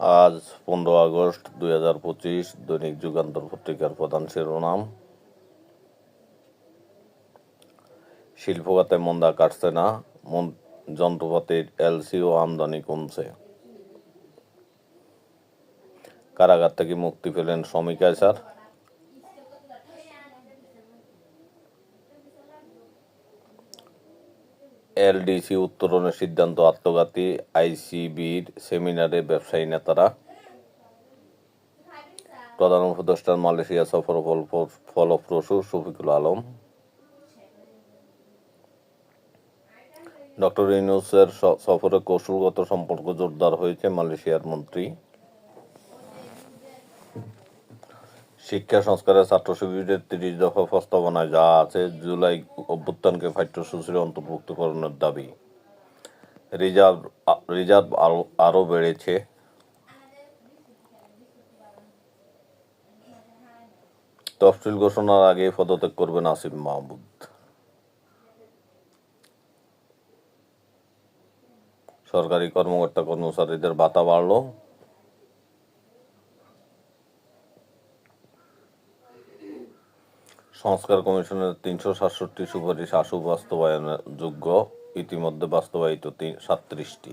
আজ পনেরো আগস্ট দুই হাজার পঁচিশ দৈনিক যুগান্তর পত্রিকার প্রধান শিরোনাম। শিল্প খাতে মন্দা কাটছে না যন্ত্রপাতির এলসিও আমদানি কমছে। কারাগার থেকে মুক্তি পেলেন শ্রমিক স্যার এলডিসি উত্তরণের সিদ্ধান্ত আত্মঘাতী আইসিবির সেমিনারে ব্যবসায়ী নেতারা। প্রধান উপদেষ্টার মালয়েশিয়া সফর ফল- ফলপ্রসূ শফিকুল আলম। ডক্টর ইউনুসের সফরে কৌশলগত সম্পর্ক জোরদার হয়েছে মালয়েশিয়ার মন্ত্রী। শিক্ষা সংস্কারের ছাত্র শিবিরের তিরিশ দফা প্রস্তাবনায় যা আছে, জুলাই অভ্যুত্থানকে পাঠ্যসূচির অন্তর্ভুক্তকরণের দাবি। রিজার্ভ রিজার্ভ আরও আরও বেড়েছে। তফসিল ঘোষণার আগে পদত্যাগ করবেন আসিফ মাহমুদ। সরকারি কর্মকর্তা কর্মচারীদের ভাতা বাড়লো। সংস্কার কমিশনের তিনশো সাতষট্টি সুপারিশ আশু বাস্তবায়নের যোগ্য ইতিমধ্যে বাস্তবায়িত সাতত্রিশটি।